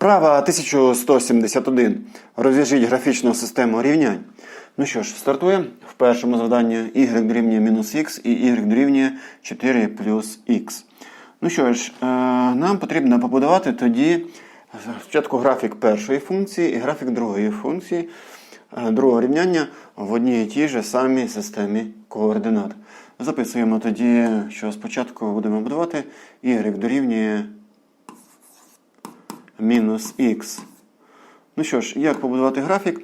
Вправа 1171. Розв'яжіть графічну систему рівнянь. Ну що ж, стартуємо. В першому завданні y дорівнює мінус х і y дорівнює 4 плюс х. Ну що ж, е, нам потрібно побудувати тоді спочатку графік першої функції і графік другої функції е, другого рівняння в одній і тій же самій системі координат. Записуємо тоді, що спочатку будемо будувати y дорівнює мінус х. Ну що ж, як побудувати графік?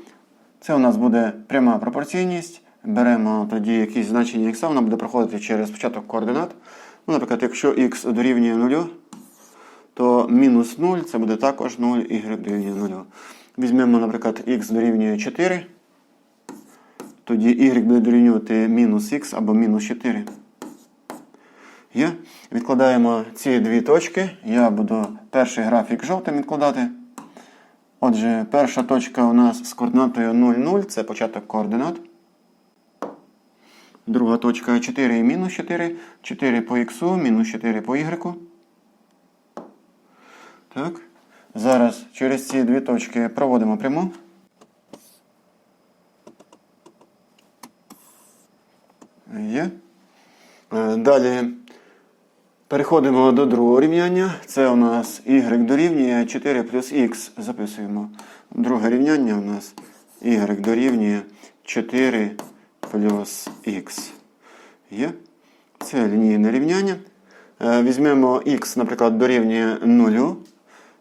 Це у нас буде пряма пропорційність. Беремо тоді якісь значення х, вона буде проходити через початок координат. Ну, Наприклад, якщо х дорівнює 0, то мінус 0 це буде також 0, y дорівнює 0. Візьмемо, наприклад, х дорівнює 4, тоді y буде дорівнювати мінус х або мінус 4. Є. Відкладаємо ці дві точки. Я буду перший графік жовтим відкладати. Отже, перша точка у нас з координатою 0, 0, це початок координат. Друга точка 4 і мінус 4. 4 по х, мінус 4 по y. Так. Зараз через ці дві точки проводимо пряму. Є. Е, Далі переходимо до другого рівняння. Це у нас y дорівнює 4 плюс х. Записуємо. Друге рівняння у нас y дорівнює 4 плюс х. Є. Це лінійне рівняння. Е, Візьмемо х, наприклад, дорівнює 0.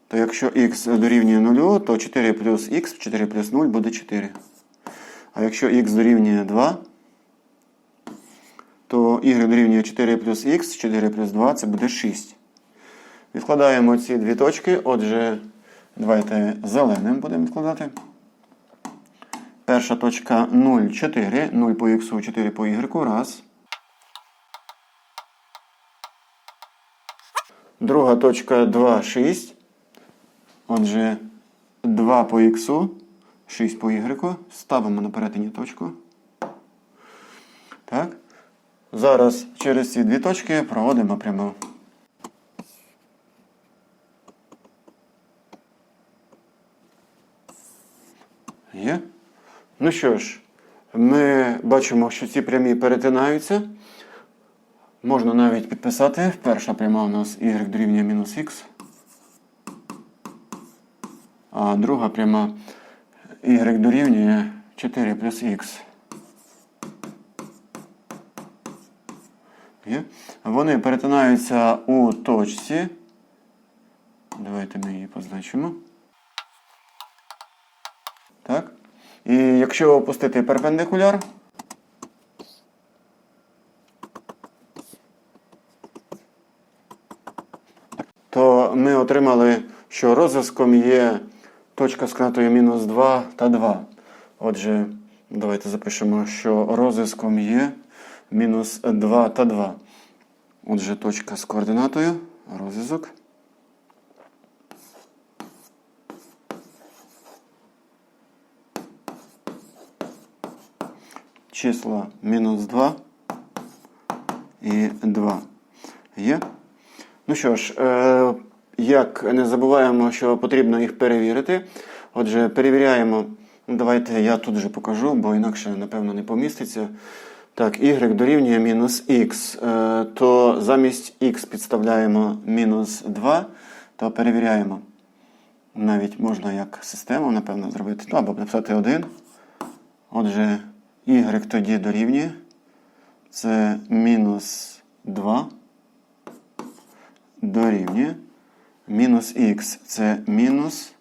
То якщо х дорівнює 0, то 4 плюс х, 4 плюс 0 буде 4. А якщо х дорівнює 2, то y дорівнює 4 плюс х, 4 плюс 2 це буде 6. Відкладаємо ці дві точки. Отже, давайте зеленим будемо відкладати. Перша точка 0, 4. 0 по х, 4 по y. Раз. Друга точка 2, 6. Отже, 2 по х, 6 по y. Ставимо на перетині точку. Зараз через ці дві точки проводимо пряму. Є? Ну що ж, ми бачимо, що ці прямі перетинаються. Можна навіть підписати. Перша пряма у нас y дорівнює мінус х. А друга пряма y дорівнює 4 плюс х. Є. Вони перетинаються у точці. Давайте ми її позначимо. Так. І якщо опустити перпендикуляр, то ми отримали, що розв'язком є точка з координатою мінус 2 та 2. Отже, давайте запишемо, що розв'язком є мінус 2 та 2. Отже, точка з координатою, розв'язок. Числа мінус 2 і 2 є. Ну що ж, е, як не забуваємо, що потрібно їх перевірити. Отже, перевіряємо. Ну, Давайте я тут вже покажу, бо інакше, напевно, не поміститься. Так, y дорівнює мінус х, е, то замість х підставляємо мінус 2, то перевіряємо. Навіть можна як систему, напевно, зробити. Ну, або написати 1. Отже, y тоді дорівнює. Це мінус 2 дорівнює. Мінус х це мінус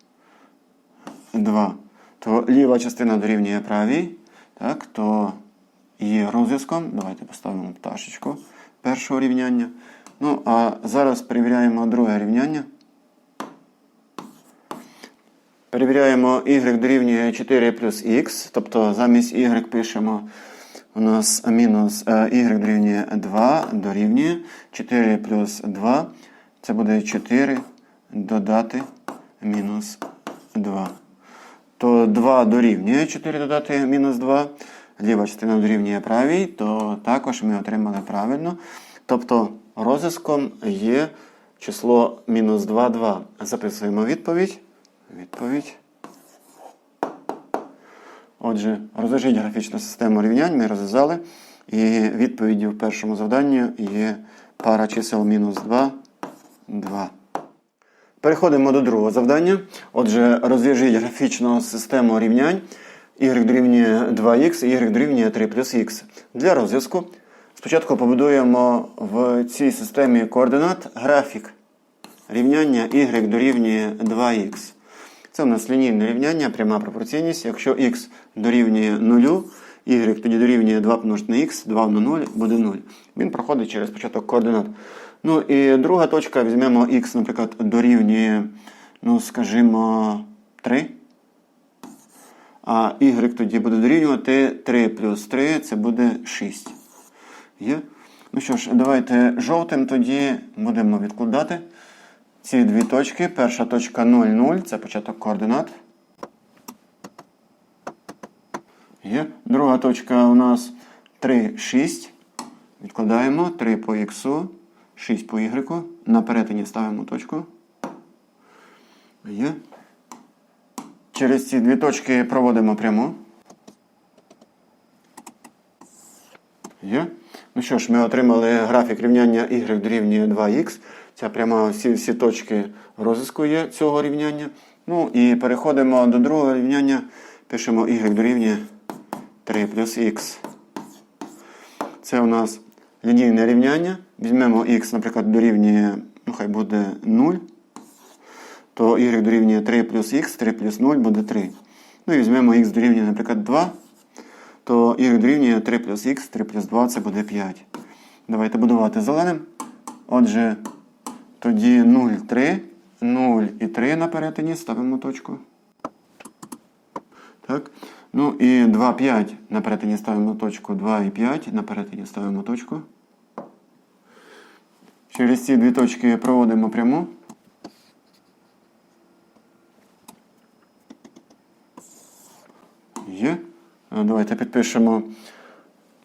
2. То ліва частина дорівнює правій. Так, то є розв'язком. Давайте поставимо пташечку першого рівняння. Ну, а зараз перевіряємо друге рівняння. Перевіряємо y дорівнює 4 плюс х, тобто замість y пишемо у нас мінус е, y дорівнює 2 дорівнює 4 плюс 2. Це буде 4 додати мінус 2. То 2 дорівнює 4 додати мінус 2. Ліва частина дорівнює правій, то також ми отримали правильно. Тобто розв'язком є число мінус 2, 2. Записуємо відповідь. Відповідь. Отже, розв'яжіть графічну систему рівнянь, ми розв'язали. І відповіддю в першому завданні є пара чисел мінус 2, 2. Переходимо до другого завдання. Отже, розв'яжіть графічну систему рівнянь y дорівнює 2х і y дорівнює 3 плюс х. Для розв'язку спочатку побудуємо в цій системі координат графік рівняння y дорівнює 2х. Це у нас лінійне рівняння, пряма пропорційність. Якщо х дорівнює 0, y тоді дорівнює 2 помножити на х, 2 на 0 буде 0. Він проходить через початок координат. Ну і друга точка, візьмемо х, наприклад, дорівнює, ну, скажімо, 3. А y тоді буде дорівнювати 3 плюс 3, це буде 6. Є? Ну що ж, давайте жовтим тоді будемо відкладати ці дві точки. Перша точка 0, 0, це початок координат. Є. Друга точка у нас 3, 6. Відкладаємо 3 по х, 6 по y. На перетині ставимо точку. Є. Через ці дві точки проводимо пряму. Є. Ну що ж, ми отримали графік рівняння y дорівнює 2х. Ця пряма всі, всі точки розв'язку є цього рівняння. Ну і переходимо до другого рівняння. Пишемо y дорівнює 3 плюс х. Це у нас лінійне рівняння. Візьмемо х, наприклад, дорівнює, ну хай буде 0. То y дорівнює 3 плюс х, 3 плюс 0 буде 3. Ну і візьмемо х дорівнює, наприклад, 2 то y дорівнює 3 плюс х, 3 плюс 2 це буде 5. Давайте будувати зеленим. Отже, тоді 0, 3, 0 і 3 на перетині ставимо точку. Так. Ну і 2, 5 на перетині ставимо точку, 2 і 5 на перетині ставимо точку. Через ці дві точки проводимо пряму. Є. Давайте підпишемо.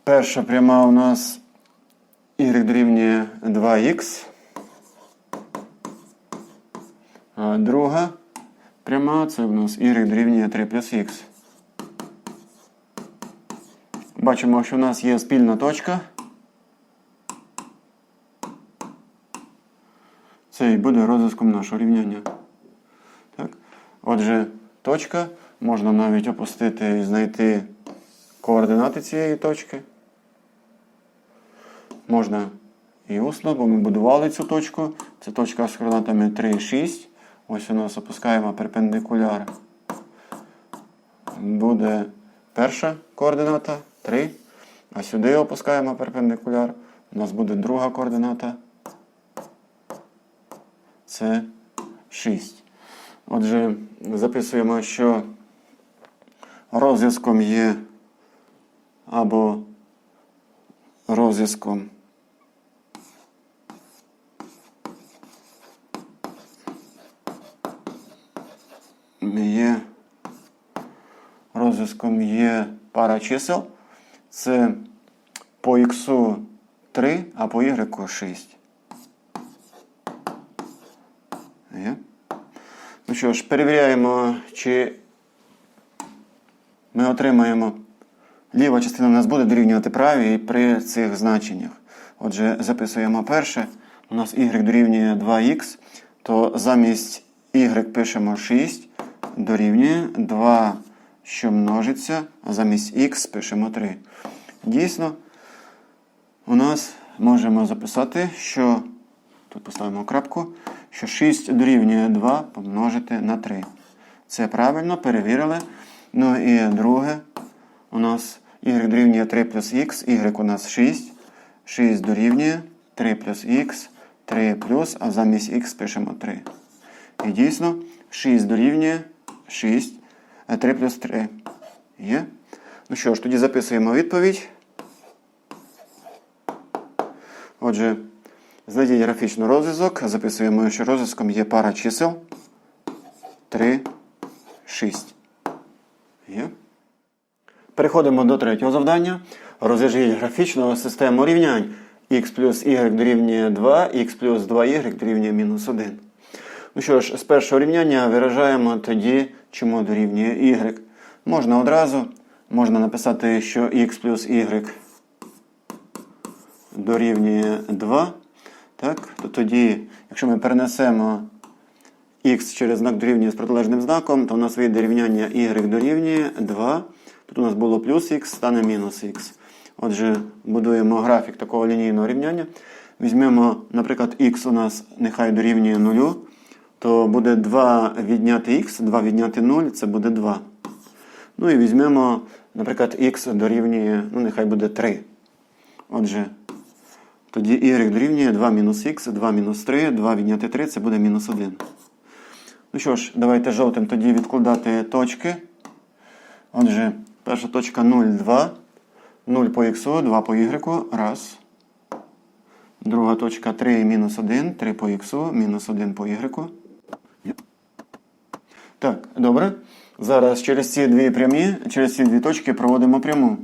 Перша пряма у нас y дорівнює 2х. А друга пряма це у нас y дорівнює 3 плюс х. Бачимо, що у нас є спільна точка. Це і буде розв'язком нашого рівняння. Так? Отже, точка. Можна навіть опустити і знайти координати цієї точки. Можна і усно, бо ми будували цю точку. Це точка з координатами 3, 6. Ось у нас опускаємо перпендикуляр. Буде перша координата 3. А сюди опускаємо перпендикуляр. У нас буде друга координата. Це 6. Отже, записуємо, що розв'язком є або розв'язком є розв'язком є пара чисел. Це по х 3, а по y 6. Є? Ну що ж, перевіряємо, чи ми отримаємо ліва частина у нас буде дорівнювати правій при цих значеннях. Отже, записуємо перше. У нас y дорівнює 2х, то замість y пишемо 6, дорівнює 2, що множиться, а замість х пишемо 3. Дійсно, у нас можемо записати, що тут поставимо крапку, що 6 дорівнює 2 помножити на 3. Це правильно, перевірили. Ну і друге, у нас y дорівнює 3 плюс х, y у нас 6. 6 дорівнює 3 плюс х, 3 плюс, а замість х пишемо 3. І дійсно, 6 дорівнює 6, 3 плюс 3. Є? Ну що ж, тоді записуємо відповідь. Отже, знайдіть графічний розв'язок. Записуємо, що розв'язком є пара чисел 3, 6. Є. Переходимо до третього завдання. Розв'яжіть графічну систему рівнянь х плюс y дорівнює 2, х плюс 2y дорівнює мінус 1. Ну що ж, з першого рівняння виражаємо тоді, чому дорівнює y. Можна одразу, можна написати, що x плюс y дорівнює 2. Так? То тоді, якщо ми перенесемо x через знак дорівнює з протилежним знаком, то у нас вийде рівняння y дорівнює 2. Тут у нас було плюс х, стане мінус х. Отже, будуємо графік такого лінійного рівняння. Візьмемо, наприклад, х у нас нехай дорівнює 0, то буде 2 відняти х, 2 відняти 0, це буде 2. Ну і візьмемо, наприклад, х дорівнює, ну нехай буде 3. Отже, тоді y дорівнює 2 мінус х, 2 мінус 3, 2 відняти 3, це буде мінус 1. Ну що ж, давайте жовтим тоді відкладати точки. Отже, перша точка 0, 2. 0 по х, 2 по y. Раз. Друга точка 3 мінус 1, 3 по х, мінус 1 по y. Так, добре. Зараз через ці дві прямі, через ці дві точки проводимо пряму.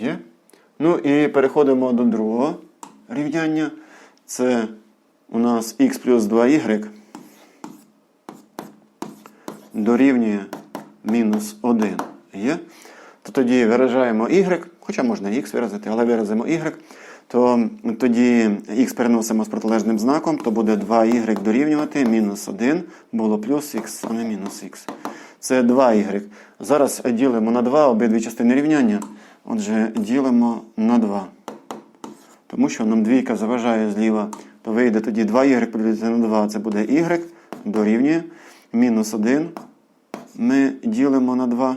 Є. Ну і переходимо до другого рівняння. Це у нас х плюс 2y дорівнює мінус 1 є. То тоді виражаємо y, хоча можна х виразити, але виразимо y, то тоді х переносимо з протилежним знаком, то буде 2y дорівнювати мінус 1, було плюс х, а не мінус х. Це 2y. Зараз ділимо на 2 обидві частини рівняння. Отже, ділимо на 2. Тому що нам двійка заважає зліва, то вийде тоді 2y поділити на 2, це буде y дорівнює мінус 1. Ми ділимо на 2.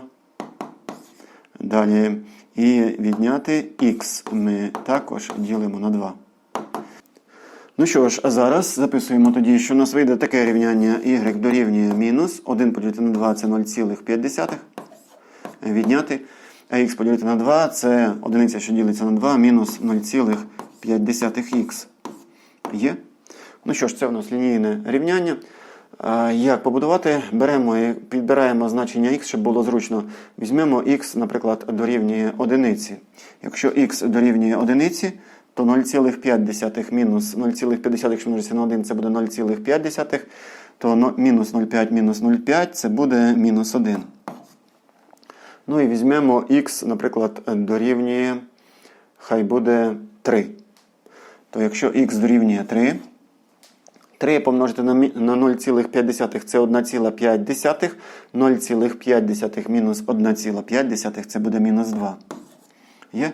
Далі. І відняти х ми також ділимо на 2. Ну що ж, а зараз записуємо тоді, що у нас вийде таке рівняння y дорівнює мінус 1 поділити на 2 це 0,5. Відняти. Х поділити на 2 це одиниця, що ділиться на 2, мінус 0,5х. Є? Ну що ж, це у нас лінійне рівняння. Як побудувати? Беремо і підбираємо значення х, щоб було зручно. Візьмемо х, наприклад, дорівнює одиниці. Якщо х дорівнює одиниці, то 0,5 мінус 0,5, якщо множиться на 1, це буде 0,5, то мінус 0,5 мінус 0,5 це буде мінус 1. Ну і візьмемо х, наприклад, дорівнює, хай буде 3. То якщо х дорівнює 3, 3 помножити на 0,5 це 1,5. 0,5 мінус 1,5 це буде мінус 2. Є?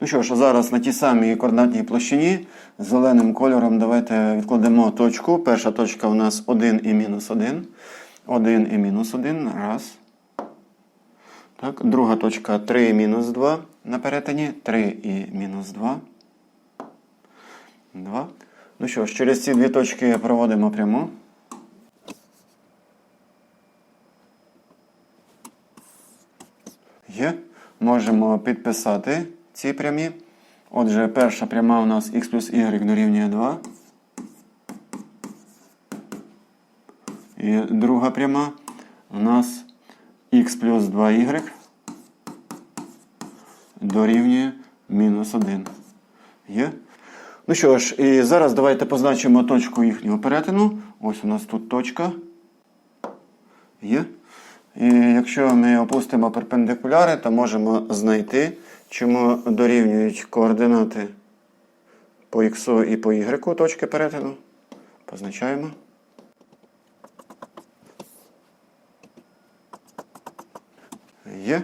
Ну що ж, зараз на тій самій координатній площині зеленим кольором давайте відкладемо точку. Перша точка у нас 1 і мінус 1. 1 і мінус 1. Раз. Так, друга точка 3 і мінус 2 на перетині. 3 і мінус 2. 2. Ну що ж, через ці дві точки проводимо пряму. Є. Можемо підписати ці прямі. Отже, перша пряма у нас х плюс y дорівнює 2. І друга пряма у нас х плюс 2y дорівнює мінус 1. Є? Ну що ж, і зараз давайте позначимо точку їхнього перетину. Ось у нас тут точка. Є. І якщо ми опустимо перпендикуляри, то можемо знайти, чому дорівнюють координати по х і по y точки перетину. Позначаємо. Є.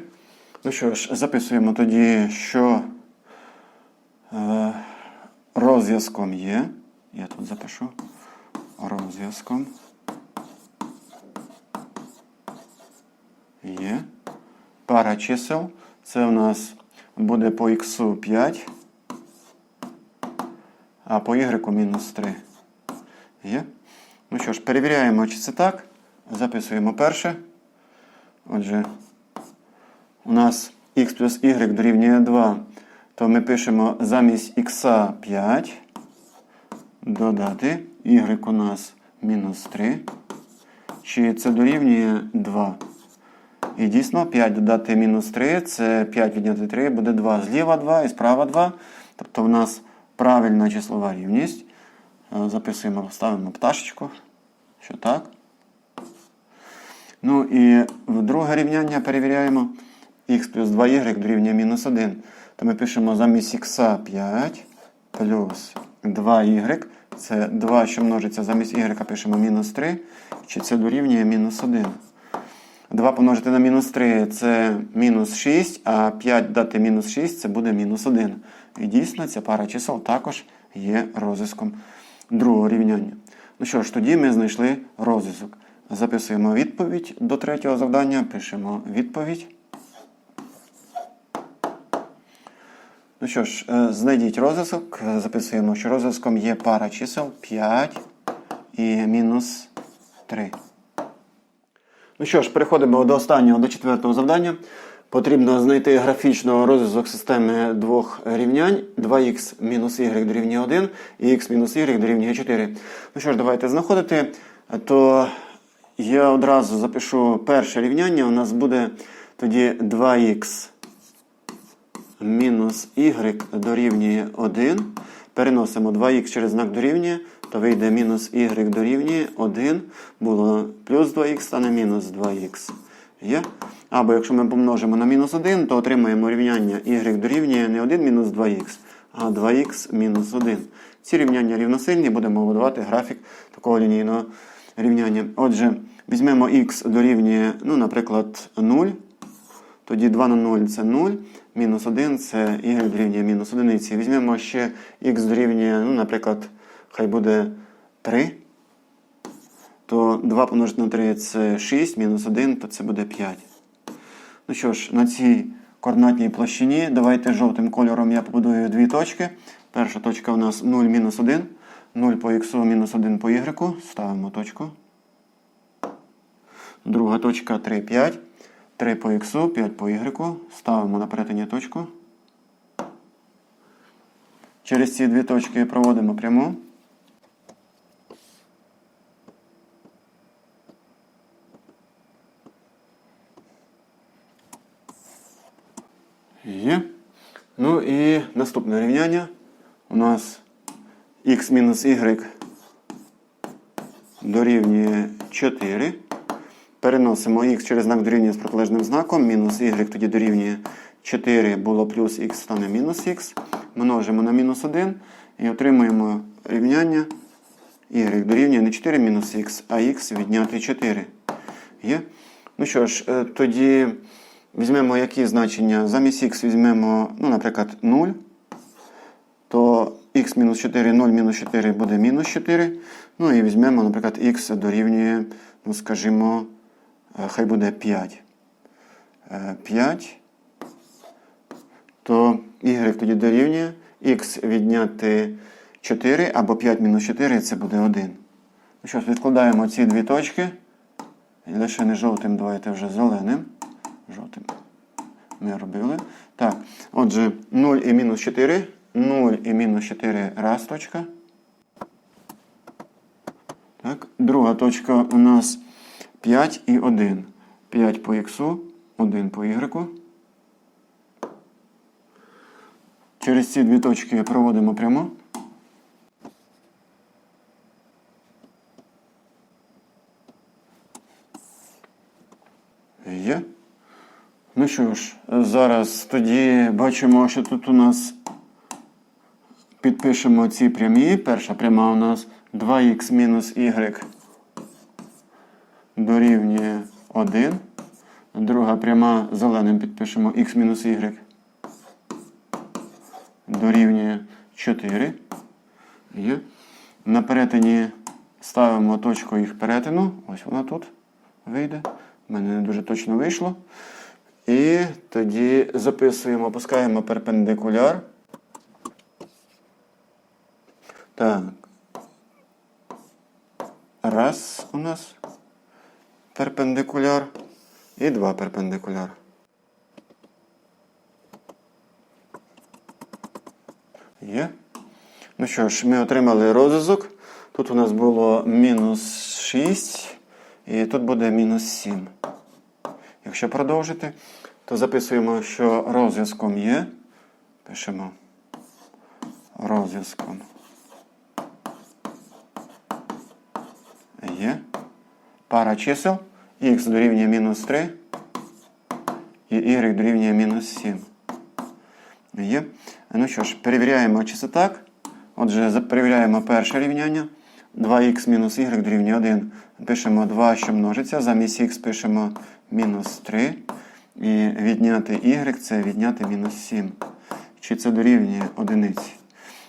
Ну що ж, записуємо тоді, що е, розв'язком є. Я тут запишу. Розв'язком. Є. Пара чисел. Це у нас буде по х 5, а по y мінус 3. Є. Ну що ж, перевіряємо, чи це так. Записуємо перше. Отже, у нас х плюс y дорівнює 2, то ми пишемо замість х 5, додати y у нас мінус 3. Чи це дорівнює 2? І дійсно 5 додати мінус 3, це 5 відняти 3, буде 2. Зліва 2 і справа 2. Тобто в нас правильна числова рівність. Е, Записуємо, ставимо пташечку, що так. Ну і в друге рівняння перевіряємо х плюс 2y дорівнює мінус 1. То ми пишемо замість х 5 плюс 2y. Це 2, що множиться замість y, пишемо мінус 3. Чи це дорівнює мінус 1. 2 помножити на мінус 3 це мінус 6, а 5 дати мінус 6 це буде мінус 1. І дійсно ця пара чисел також є розв'язком другого рівняння. Ну що ж, тоді ми знайшли розв'язок. Записуємо відповідь до третього завдання, пишемо відповідь. Ну що ж, е, знайдіть розв'язок. Е, Записуємо, що розв'язком є пара чисел 5 і мінус 3. Ну що ж, переходимо до останнього, до четвертого завдання. Потрібно знайти графічно розв'язок системи двох рівнянь 2х мінус y дорівнює 1 і х мінус y дорівнює 4. Ну що ж, давайте знаходити. То я одразу запишу перше рівняння. У нас буде тоді 2х мінус y дорівнює 1. Переносимо 2х через знак дорівнює, то вийде мінус y дорівнює 1. Було плюс 2х, стане мінус 2х. Є? Або якщо ми помножимо на мінус 1, то отримаємо рівняння y дорівнює не 1 мінус 2х, а 2х мінус 1. Ці рівняння рівносильні, будемо будувати графік такого лінійного рівняння. Отже, візьмемо х дорівнює, ну, наприклад, 0. Тоді 2 на 0 це 0, мінус 1 це y дорівнює мінус 1. Візьмемо ще х дорівнює, ну, наприклад, хай буде 3. То 2 помножити на 3 це 6, мінус 1, то це буде 5. Ну що ж, на цій координатній площині давайте жовтим кольором я побудую дві точки. Перша точка у нас 0 мінус 1. 0 по х, мінус 1 по y. Ставимо точку. Друга точка 3, 5. 3 по х, 5 по y. Ставимо на перетині точку. Через ці дві точки проводимо пряму. Є. Ну і наступне рівняння. У нас х мінус y дорівнює 4. Переносимо х через знак дорівнює з протилежним знаком. Мінус y тоді дорівнює 4 було плюс х стане мінус х. Множимо на мінус 1 і отримуємо рівняння y дорівнює не 4 мінус х, а х відняти 4. Є? Ну що ж, е, тоді візьмемо які значення. Замість х візьмемо, ну, наприклад, 0. То х мінус 4, 0 мінус 4 буде мінус 4. Ну і візьмемо, наприклад, х дорівнює, ну, скажімо, хай буде 5. 5. То y тоді дорівнює х відняти 4 або 5 мінус 4 це буде 1. Ну що ж, відкладаємо ці дві точки. І лише не жовтим, давайте вже зеленим. Жовтим ми робили. Так, отже, 0 і мінус 4. 0 і мінус 4 раз точка. Так, друга точка у нас 5 і 1. 5 по х, 1 по y. Через ці дві точки проводимо пряму. Є. Ну що ж, зараз тоді бачимо, що тут у нас підпишемо ці прямі. Перша пряма у нас 2х мінус y дорівнює 1. Друга пряма зеленим підпишемо х мінус y дорівнює 4. Є. На перетині ставимо точку їх перетину. Ось вона тут вийде. У мене не дуже точно вийшло. І тоді записуємо, опускаємо перпендикуляр. Так. Раз у нас перпендикуляр і два перпендикуляр. Є. Ну що ж, ми отримали розв'язок. Тут у нас було мінус 6, і тут буде мінус 7. Якщо продовжити, то записуємо, що розв'язком є. Пишемо розв'язком. Є. Пара чисел х дорівнює мінус 3 і y дорівнює мінус 7. Є. Ну що ж, перевіряємо, чи це так. Отже, перевіряємо перше рівняння. 2х мінус y дорівнює 1. Пишемо 2, що множиться. Замість х пишемо мінус 3. І відняти y це відняти мінус 7. Чи це дорівнює одиниці?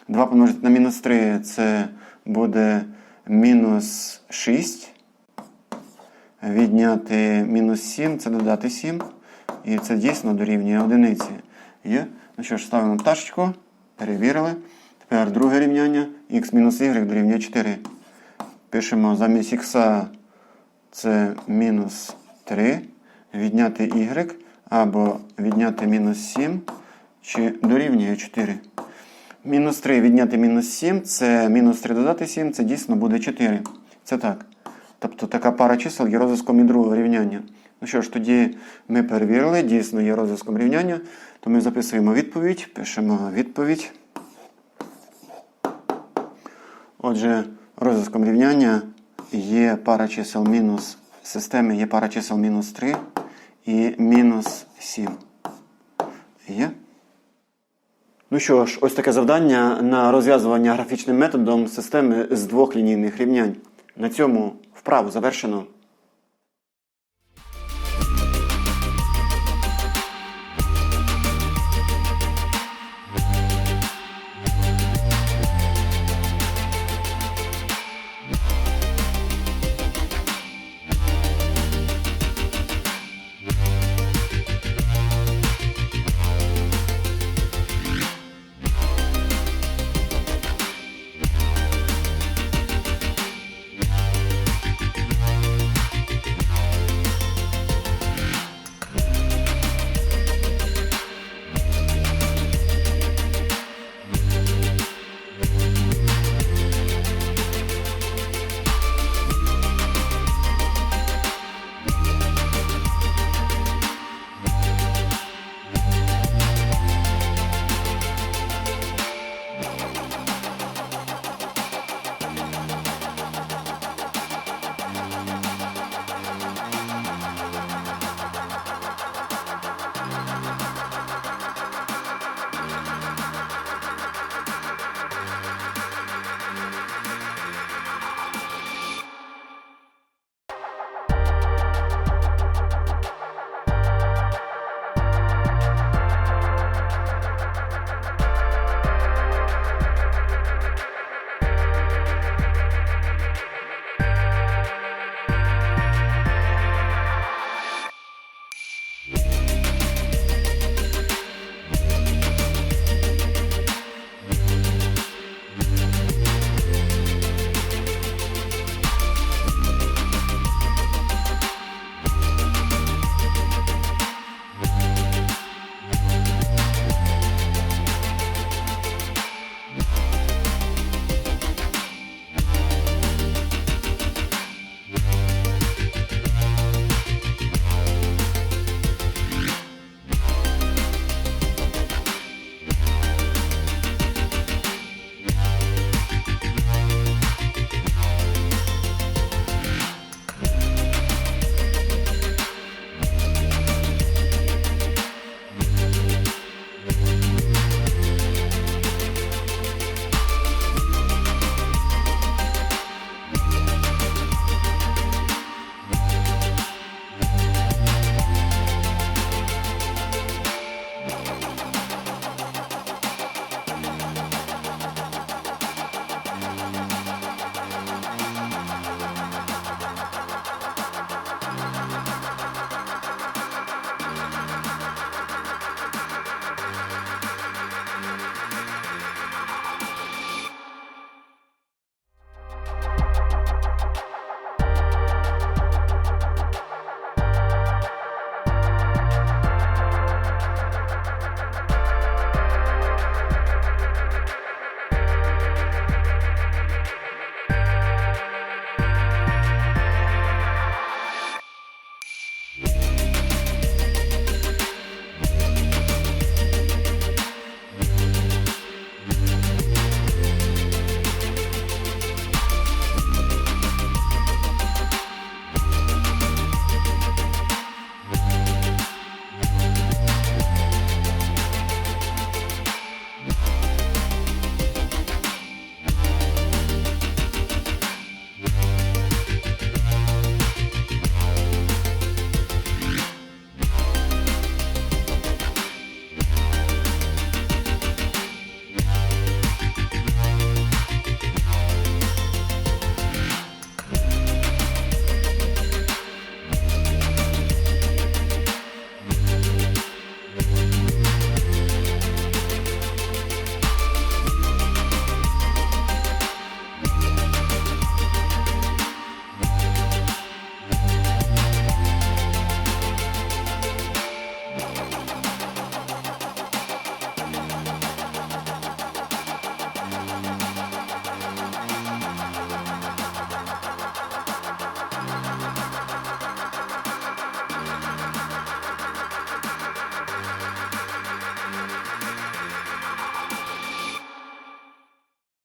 2 помножити на мінус 3 це буде мінус 6. Відняти мінус 7 це додати 7. І це дійсно дорівнює одиниці. Є? Ну що ж, ставимо пташечку. Перевірили. Тепер друге рівняння. х мінус y дорівнює 4. Пишемо замість х це мінус 3. Відняти y або відняти мінус 7. Чи дорівнює 4. Мінус 3 відняти мінус 7 це мінус 3 додати 7, це дійсно буде 4. Це так. Тобто така пара чисел є розв'язком і другого рівняння. Ну що ж, тоді ми перевірили, дійсно є розв'язком рівняння, то ми записуємо відповідь, пишемо відповідь. Отже, розв'язком рівняння є пара чисел мінус в системі є пара чисел мінус 3 і мінус 7. Є? Ну що ж, ось таке завдання на розв'язування графічним методом системи з двох лінійних рівнянь. На цьому вправу завершено.